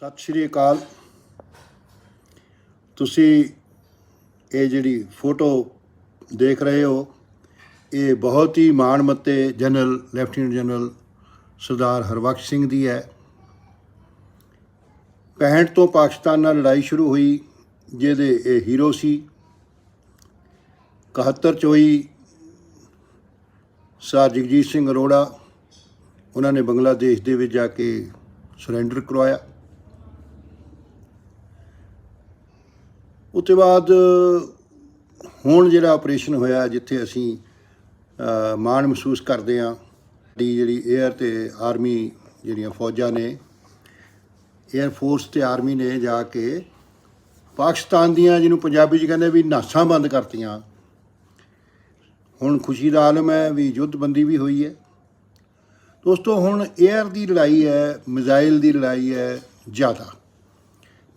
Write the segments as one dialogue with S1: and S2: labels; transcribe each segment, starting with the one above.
S1: ਸਤਿ ਸ਼੍ਰੀ ਅਕਾਲ। ਤੁਸੀਂ ਇਹ ਜਿਹੜੀ ਫੋਟੋ ਦੇਖ ਰਹੇ ਹੋ, ਇਹ ਬਹੁਤ ਹੀ ਮਾਣਮੱਤੇ general, lieutenant general Sardar Harbakhsh Singh ਦੀ ਹੈ। 65 ਤੋਂ ਪਾਕਿਸਤਾਨ ਨਾਲ ਲੜਾਈ ਸ਼ੁਰੂ ਹੋਈ, ਜਿਹਦੇ ਇਹ ਹੀਰੋ ਸੀ। 71 ਚ ਹੋਈ ਸਰ ਜਗਜੀਤ ਸਿੰਘ ਅਰੋੜਾ, ਉਹਨਾਂ ਨੇ ਬੰਗਲਾਦੇਸ਼ ਦੇ ਵਿੱਚ ਜਾ ਕੇ ਸਰੈਂਡਰ ਕਰਵਾਇਆ। ਉਤੇ ਬਾਅਦ, ਹੁਣ ਜਿਹੜਾ ਆਪਰੇਸ਼ਨ ਹੋਇਆ, ਜਿੱਥੇ ਅਸੀਂ ਮਾਣ ਮਹਿਸੂਸ ਕਰਦੇ ਆ ਦੀ ਜਿਹੜੀ 에ਅਰ ਤੇ ਆਰਮੀ ਜਿਹੜੀਆਂ ਫੌਜਾਂ ਨੇ 에ਅਰ ਫੋਰਸ ਤੇ ਆਰਮੀ ਨੇ ਜਾ ਕੇ ਪਾਕਿਸਤਾਨ ਦੀਆਂ ਜਿਹਨੂੰ ਪੰਜਾਬੀ ਚ ਕਹਿੰਦੇ ਵੀ ਨਾਸਾਂ ਬੰਦ ਕਰਤੀਆਂ। ਹੁਣ ਖੁਸ਼ੀ ਦਾ ਆਲਮ ਹੈ ਵੀ ਯੁੱਧਬੰਦੀ ਵੀ ਹੋਈ ਹੈ। ਦੋਸਤੋ, ਹੁਣ 에ਅਰ ਦੀ ਲੜਾਈ ਹੈ, ਮਿਜ਼ਾਈਲ ਦੀ ਲੜਾਈ ਹੈ, ਜ਼ਿਆਦਾ।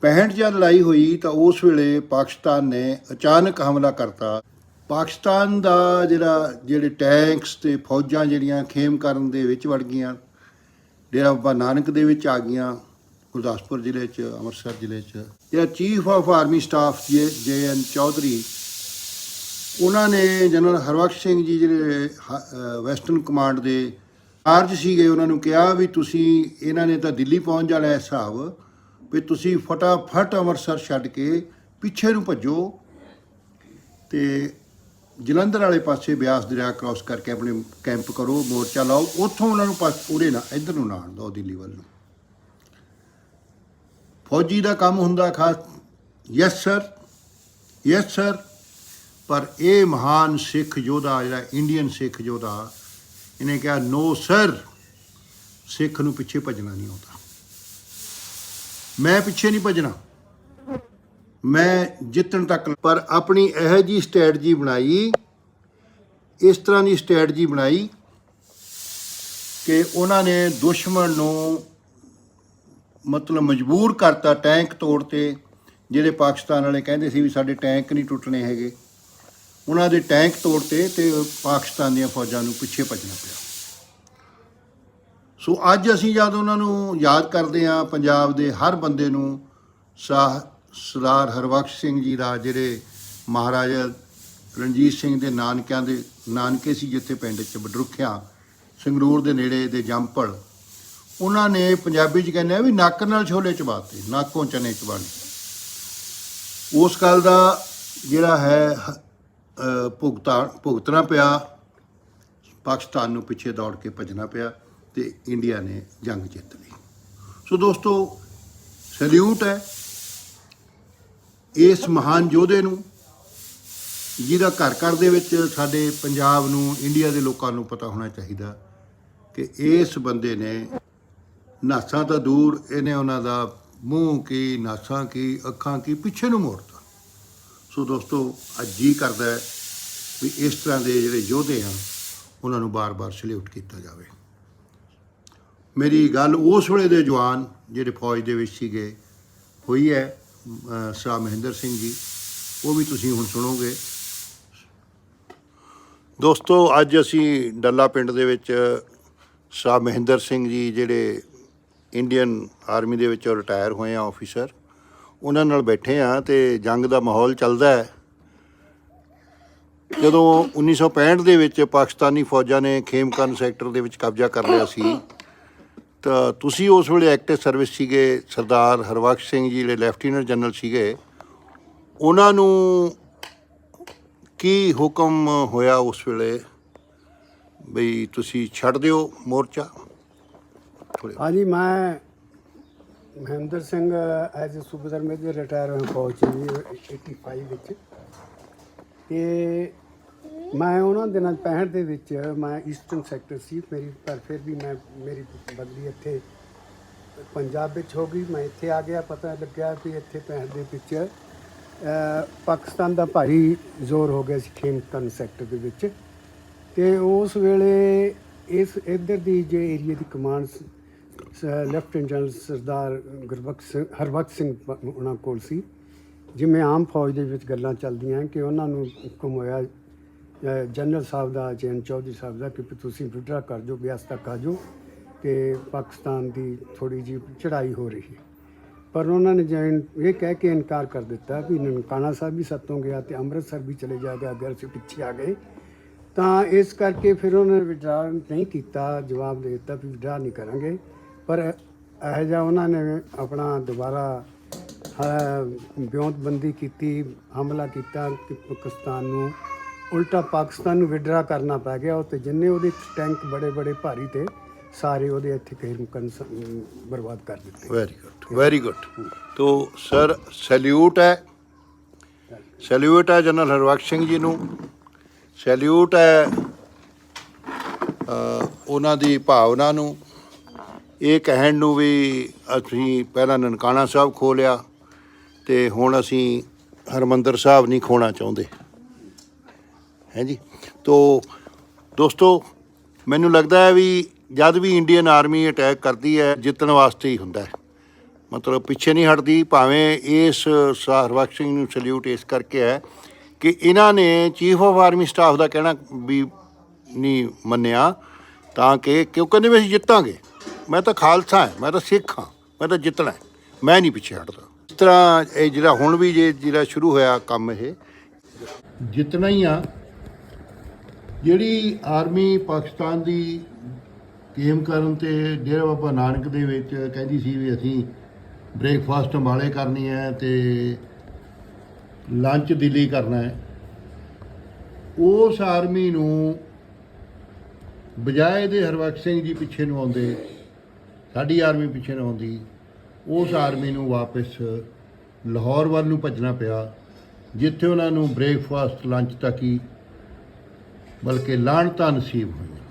S1: 65 ਜਦ ਲੜਾਈ ਹੋਈ ਤਾਂ ਉਸ ਵੇਲੇ ਪਾਕਿਸਤਾਨ ਨੇ ਅਚਾਨਕ ਹਮਲਾ ਕਰਤਾ। ਪਾਕਿਸਤਾਨ ਦਾ ਜਿਹੜਾ, ਜਿਹੜੇ ਟੈਂਕਸ ਤੇ ਫੌਜਾਂ ਜਿਹੜੀਆਂ ਖੇਮ ਕਰਨ ਦੇ ਵਿੱਚ ਵੜ ਗਈਆਂ, ਡੇਰਾ ਬਾਬਾ ਨਾਨਕ ਦੇ ਵਿੱਚ ਆ ਗਈਆਂ, ਗੁਰਦਾਸਪੁਰ ਜ਼ਿਲ੍ਹੇ 'ਚ, ਅੰਮ੍ਰਿਤਸਰ ਜ਼ਿਲ੍ਹੇ 'ਚ। ਜਿਹੜਾ ਚੀਫ ਆਫ ਆਰਮੀ ਸਟਾਫ ਜੇ ਜੇ ਐਨ ਚੌਧਰੀ, ਉਹਨਾਂ ਨੇ ਜਨਰਲ ਹਰਬਖਸ਼ ਸਿੰਘ ਜੀ ਜਿਹੜੇ ਵੈਸਟਰਨ ਕਮਾਂਡ ਦੇ ਚਾਰਜ ਸੀਗੇ, ਉਹਨਾਂ ਨੂੰ ਕਿਹਾ ਵੀ ਤੁਸੀਂ, ਇਹਨਾਂ ਨੇ ਤਾਂ ਦਿੱਲੀ ਪਹੁੰਚ ਜਾਣਾ ਹੈ ਹਿਸਾਬ। ਵੀ ਤੁਸੀਂ ਫਟਾਫਟ ਅੰਮ੍ਰਿਤਸਰ ਛੱਡ ਕੇ ਪਿੱਛੇ ਨੂੰ ਭੱਜੋ ਤੇ ਜਲੰਧਰ ਵਾਲੇ ਪਾਸੇ ਬਿਆਸ ਦਰਿਆ ਕ੍ਰਾਸ ਕਰਕੇ ਆਪਣੇ ਕੈਂਪ ਕਰੋ, ਮੋਰਚਾ ਲਾਓ, ਉੱਥੋਂ ਉਹਨਾਂ ਨੂੰ ਪਾਸ ਉਰੇ ਨਾ, ਇੱਧਰ ਨੂੰ ਨਾ ਆਉਣ ਦਿਓ ਦਿੱਲੀ ਵੱਲ ਨੂੰ। ਫੌਜੀ ਦਾ ਕੰਮ ਹੁੰਦਾ ਖਾਸ ਯੈਸ ਸਰ ਯੈਸ ਸਰ ਪਰ ਇਹ ਮਹਾਨ ਸਿੱਖ ਯੋਧਾ, ਜਿਹੜਾ ਇੰਡੀਅਨ ਸਿੱਖ ਯੋਧਾ, ਇਹਨੇ ਕਿਹਾ ਨੋ ਸਰ ਸਿੱਖ ਨੂੰ ਪਿੱਛੇ ਭੱਜਣਾ ਨਹੀਂ ਆਉਂਦਾ। ਮੈਂ ਪਿੱਛੇ ਨਹੀਂ ਭੱਜਣਾ। ਮੈਂ ਜਿੱਤਣ ਤੱਕ ਪਰ ਆਪਣੀ ਇਹੋ ਜੀ ਸਟ੍ਰੈਟਜੀ ਬਣਾਈ, ਇਸ ਤਰ੍ਹਾਂ ਦੀ ਸਟ੍ਰੈਟਜੀ ਬਣਾਈ ਕਿ ਉਹਨਾਂ ਨੇ ਦੁਸ਼ਮਣ ਨੂੰ ਮਤਲਬ ਮਜਬੂਰ ਕਰਤਾ ਟੈਂਕ ਤੋੜ 'ਤੇ, ਜਿਹੜੇ ਪਾਕਿਸਤਾਨ ਵਾਲੇ ਕਹਿੰਦੇ ਸੀ ਵੀ ਸਾਡੇ ਟੈਂਕ ਨਹੀਂ ਟੁੱਟਣੇ ਹੈਗੇ। ਉਹਨਾਂ ਦੇ ਟੈਂਕ ਤੋੜ ਤੇ ਪਾਕਿਸਤਾਨ ਦੀਆਂ ਫੌਜਾਂ ਨੂੰ ਪਿੱਛੇ ਭੱਜਣਾ ਪਿਆ। ਸੋ ਅੱਜ ਅਸੀਂ ਜਦ ਉਹਨਾਂ ਨੂੰ ਯਾਦ ਕਰਦੇ ਹਾਂ, ਪੰਜਾਬ ਦੇ ਹਰ ਬੰਦੇ ਨੂੰ, ਸਾਹ ਸਰਦਾਰ ਹਰਬਖਸ਼ ਸਿੰਘ ਜੀ ਦਾ, ਜਿਹੜੇ ਮਹਾਰਾਜਾ ਰਣਜੀਤ ਸਿੰਘ ਦੇ ਨਾਨਕਿਆਂ ਦੇ ਨਾਨਕੇ ਸੀ ਜਿੱਥੇ ਪਿੰਡ ਚ ਬਡਰੁੱਖਿਆ, ਸੰਗਰੂਰ ਦੇ ਨੇੜੇ ਦੇ ਜੰਪੜ ਉਹਨਾਂ ਨੇ ਪੰਜਾਬੀ ਚ ਕਹਿੰਦੇ ਆ ਵੀ ਨੱਕ ਨਾਲ ਛੋਲੇ ਚਬਾਤੇ, ਨਾਕੋਂ ਚਨੇ ਚਬਾਣੇ ਉਸ ਗੱਲ ਦਾ ਜਿਹੜਾ ਹੈ, ਹ- ਭੁਗਤਾ ਭੁਗਤਣਾ ਪਿਆ, ਪਾਕਿਸਤਾਨ ਨੂੰ ਪਿੱਛੇ ਦੌੜ ਕੇ ਭੱਜਣਾ ਪਿਆ। ਤੇ ਇੰਡੀਆ ਨੇ ਜੰਗ ਜਿੱਤ ਲਈ। ਸੋ ਦੋਸਤੋ, ਸੈਲੂਟ ਹੈ ਇਸ ਮਹਾਨ ਯੋਧੇ ਨੂੰ, ਜਿਹਦਾ ਘਰ ਘਰ ਦੇ ਵਿੱਚ ਸਾਡੇ ਪੰਜਾਬ ਨੂੰ, ਇੰਡੀਆ ਦੇ ਲੋਕਾਂ ਨੂੰ ਪਤਾ ਹੋਣਾ ਚਾਹੀਦਾ ਕਿ ਇਸ ਬੰਦੇ ਨੇ ਨਾਸਾਂ ਤਾਂ ਦੂਰ ਇਹਨੇ ਉਹਨਾਂ ਦਾ ਮੂੰਹ ਕੀ, ਨਾਸਾਂ ਕੀ, ਅੱਖਾਂ ਕੀ ਪਿੱਛੇ ਨੂੰ ਮੋੜਤਾ। ਸੋ ਦੋਸਤੋ, ਅੱਜ ਜੀ ਕਰਦਾ ਵੀ ਇਸ ਤਰ੍ਹਾਂ ਦੇ ਜਿਹੜੇ ਯੋਧੇ ਆ, ਉਹਨਾਂ ਨੂੰ ਬਾਰ-ਬਾਰ ਸਲੂਟ ਕੀਤਾ ਜਾਵੇ। ਮੇਰੀ ਗੱਲ ਉਸ ਵੇਲੇ ਦੇ ਜਵਾਨ ਜਿਹੜੇ ਫੌਜ ਦੇ ਵਿੱਚ ਸੀਗੇ ਹੋਈ ਹੈ ਅ, ਸ਼ਾਹ ਮਹਿੰਦਰ ਸਿੰਘ ਜੀ ਉਹ ਵੀ ਤੁਸੀਂ ਹੁਣ ਸੁਣੋਗੇ। ਦੋਸਤੋ ਅੱਜ ਅਸੀਂ ਡੱਲਾ ਪਿੰਡ ਦੇ ਵਿੱਚ ਸ਼ਾਹ ਮਹਿੰਦਰ ਸਿੰਘ ਜੀ ਜਿਹੜੇ ਇੰਡੀਅਨ ਆਰਮੀ ਦੇ ਵਿੱਚੋਂ ਰਿਟਾਇਰ ਹੋਏ ਆ ਆਫੀਸਰ ਉਹਨਾਂ ਨਾਲ ਬੈਠੇ ਆ ਤੇ ਜੰਗ ਦਾ ਮਾਹੌਲ ਚੱਲਦਾ ਹੈ। ਜਦੋਂ 1965 ਦੇ ਵਿੱਚ ਪਾਕਿਸਤਾਨੀ ਫੌਜਾਂ ਨੇ ਖੇਮਕਰਨ ਸੈਕਟਰ ਦੇ ਵਿੱਚ ਕਬਜ਼ਾ ਕਰ ਲਿਆ ਸੀ ਤਾਂ ਤੁਸੀਂ ਉਸ ਵੇਲੇ ਐਕਟਿਵ ਸਰਵਿਸ ਸੀਗੇ, ਸਰਦਾਰ ਹਰਬਖਸ਼ ਸਿੰਘ ਜੀ ਜਿਹੜੇ ਲੈਫਟੀਨੈਂਟ ਜਨਰਲ ਸੀਗੇ, ਉਹਨਾਂ ਨੂੰ ਕੀ ਹੁਕਮ ਹੋਇਆ ਉਸ ਵੇਲੇ ਬਈ ਤੁਸੀਂ ਛੱਡ ਦਿਓ ਮੋਰਚਾ?
S2: ਹਾਂਜੀ, ਮੈਂ ਮਹਿੰਦਰ ਸਿੰਘ ਐਜ਼ ਅ ਸੂਬੇਦਾਰ ਮੇਜਰ ਰਿਟਾਇਰ ਹੋਇਆ ਫੌਜ 'ਚ 85 ਵਿੱਚ। ਤੇ ਮੈਂ ਉਹਨਾਂ ਦਿਨਾਂ 65 ਦੇ ਵਿੱਚ ਮੈਂ ਈਸਟਰਨ ਸੈਕਟਰ ਸੀ। ਮੇਰੀ ਪਰ ਫਿਰ ਵੀ ਮੈਂ, ਮੇਰੀ ਬਦਲੀ ਇੱਥੇ ਪੰਜਾਬ ਵਿੱਚ ਹੋ ਗਈ। ਮੈਂ ਇੱਥੇ ਆ ਗਿਆ, ਪਤਾ ਲੱਗਿਆ ਵੀ ਇੱਥੇ 65 ਦੇ ਵਿੱਚ ਪਾਕਿਸਤਾਨ ਦਾ ਭਾਰੀ ਜ਼ੋਰ ਹੋ ਗਿਆ ਸੀ ਖੇਮਕਰਨ ਸੈਕਟਰ ਦੇ ਵਿੱਚ। ਤੇ ਉਸ ਵੇਲੇ ਇਸ, ਇੱਧਰ ਦੀ ਜੇ ਏਰੀਆ ਦੀ command lieutenant general Sardar Gurbakhsh Singh Harbakhsh Singh ਉਹਨਾਂ ਕੋਲ ਸੀ, ਜਿਵੇਂ ਆਮ ਫੌਜ ਦੇ ਵਿੱਚ ਗੱਲਾਂ ਚੱਲਦੀਆਂ ਕਿ ਉਹਨਾਂ ਨੂੰ ਹੁਕਮ ਹੋਇਆ ਜਨਰਲ ਸਾਹਿਬ ਦਾ, ਜੈਨ ਚੌਧਰੀ ਸਾਹਿਬ ਦਾ, ਕਿ ਵੀ ਤੁਸੀਂ ਵਿਡਰਾ ਕਰ ਜੋ, ਬਿਆਸ ਤੱਕ ਆ ਜਾਓ ਕਿ ਪਾਕਿਸਤਾਨ ਦੀ ਥੋੜੀ ਜਿਹੀ ਚੜ੍ਹਾਈ ਹੋ ਰਹੀ ਹੈ। ਪਰ ਉਹਨਾਂ ਨੇ ਜੈਨ ਇਹ ਕਹਿ ਕੇ ਇਨਕਾਰ ਕਰ ਦਿੱਤਾ ਵੀ ਨਨਕਾਣਾ ਸਾਹਿਬ ਵੀ ਸੱਤੋਂ ਗਿਆ ਤੇ ਅੰਮ੍ਰਿਤਸਰ ਵੀ ਚਲੇ ਜਾਗਾ ਅਗਰ ਅਸੀਂ ਪਿੱਛੇ ਆ ਗਏ, ਤਾਂ ਇਸ ਕਰਕੇ ਫਿਰ ਉਹਨਾਂ ਨੇ ਵਿਡਰਾ ਨਹੀਂ ਕੀਤਾ, ਜਵਾਬ ਦੇ ਦਿੱਤਾ ਵੀ ਵਿਡਰਾ ਨਹੀਂ ਕਰਾਂਗੇ। ਪਰ ਇਹ ਜਿਹਾ ਉਹਨਾਂ ਨੇ ਆਪਣਾ ਦੁਬਾਰਾ ਬਿਉਂਤਬੰਦੀ ਕੀਤੀ, ਹਮਲਾ ਕੀਤਾ ਕਿ ਪਾਕਿਸਤਾਨ ਨੂੰ ਉਲਟਾ ਪਾਕਿਸਤਾਨ ਨੂੰ ਵਿਡਰਾ ਕਰਨਾ ਪੈ ਗਿਆ ਉਹ ਤੇ ਜਿੰਨੇ ਉਹਦੇ ਟੈਂਕ ਬੜੇ ਬੜੇ ਭਾਰੀ ਤੇ ਸਾਰੇ ਉਹਦੇ ਇੱਥੇ ਕਈ ਮੁਕਨ ਬਰਬਾਦ ਕਰ ਦਿੱਤੇ।
S1: ਵੈਰੀ ਗੁੱਡ ਵੈਰੀ ਗੁੱਡ ਤੋ ਸਰ ਸੈਲੂਟ ਹੈ। ਸੈਲੂਟ ਹੈ ਜਨਰਲ ਹਰਬਖਸ਼ ਸਿੰਘ ਜੀ ਨੂੰ। ਸੈਲੂਟ ਹੈ ਉਹਨਾਂ ਦੀ ਭਾਵਨਾ ਨੂੰ। ਇਹ ਕਹਿਣ ਨੂੰ ਵੀ ਅਸੀਂ ਪਹਿਲਾਂ ਨਨਕਾਣਾ ਸਾਹਿਬ ਖੋਲਿਆ ਤੇ ਹੁਣ ਅਸੀਂ ਹਰਮੰਦਰ ਸਾਹਿਬ ਨਹੀਂ ਖੋਣਾ ਚਾਹੁੰਦੇ। ਹੈ ਜੀ ਤੋ ਦੋਸਤੋ, ਮੈਨੂੰ ਲੱਗਦਾ ਹੈ ਵੀ ਜਦ ਵੀ ਇੰਡੀਅਨ ਆਰਮੀ ਅਟੈਕ ਕਰਦੀ ਹੈ, ਜਿੱਤਣ ਵਾਸਤੇ ਹੀ ਹੁੰਦਾ ਹੈ। ਮਤਲਬ ਪਿੱਛੇ ਨਹੀਂ ਹਟਦੀ, ਭਾਵੇਂ ਇਸ ਹਰਬਖਸ਼ ਸਿੰਘ ਨੂੰ ਸਲੂਟ ਇਸ ਕਰਕੇ ਹੈ ਕਿ ਇਹਨਾਂ ਨੇ ਚੀਫ ਆਫ ਆਰਮੀ ਸਟਾਫ ਦਾ ਕਹਿਣਾ ਵੀ ਨਹੀਂ ਮੰਨਿਆ, ਤਾਂ ਕਿ ਕਿਉਂ ਕਹਿੰਦੇ ਵੀ ਅਸੀਂ ਜਿੱਤਾਂਗੇ। ਮੈਂ ਤਾਂ ਖਾਲਸਾ ਹਾਂ, ਮੈਂ ਤਾਂ ਸਿੱਖ ਹਾਂ, ਮੈਂ ਤਾਂ ਜਿੱਤਣਾ ਮੈਂ ਨਹੀਂ ਪਿੱਛੇ ਹਟਦਾ। ਇਸ ਤਰ੍ਹਾਂ ਇਹ ਜਿਹੜਾ ਹੁਣ ਵੀ ਜੇ ਜਿਹੜਾ ਸ਼ੁਰੂ ਹੋਇਆ ਕੰਮ ਇਹ, ਜਿੱਤਣਾ ਹੀ ਆ ਜਿਹੜੀ ਆਰਮੀ ਪਾਕਿਸਤਾਨ ਦੀ ਗੇਮ ਕਰਨ ਤੇ ਡੇਰਾ ਬਾਬਾ ਨਾਨਕ ਦੇ ਵਿੱਚ ਕਹਿੰਦੀ ਸੀ ਵੀ ਅਸੀਂ ਬ੍ਰੇਕਫਾਸਟ ਅੰਬਾਲੇ ਕਰਨੀ ਹੈ ਤੇ ਲੰਚ ਦਿੱਲੀ ਕਰਨਾ ਹੈ, ਉਸ ਆਰਮੀ ਨੂੰ ਬਜਾਏ ਦੇ ਹਰਬਖਸ਼ ਸਿੰਘ ਜੀ ਪਿੱਛੇ ਨੂੰ ਆਉਂਦੇ, ਸਾਡੀ ਆਰਮੀ ਪਿੱਛੇ ਨੂੰ ਆਉਂਦੀ, ਉਸ ਆਰਮੀ ਨੂੰ ਵਾਪਸ ਲਾਹੌਰ ਵੱਲ ਨੂੰ ਭੱਜਣਾ ਪਿਆ, ਜਿੱਥੇ ਉਹਨਾਂ ਨੂੰ ਬ੍ਰੇਕਫਾਸਟ, ਲੰਚ ਤੱਕ ਹੀ ਬਲਕਿ ਲਾਣਤਾ ਨਸੀਬ ਹੋਈਆਂ।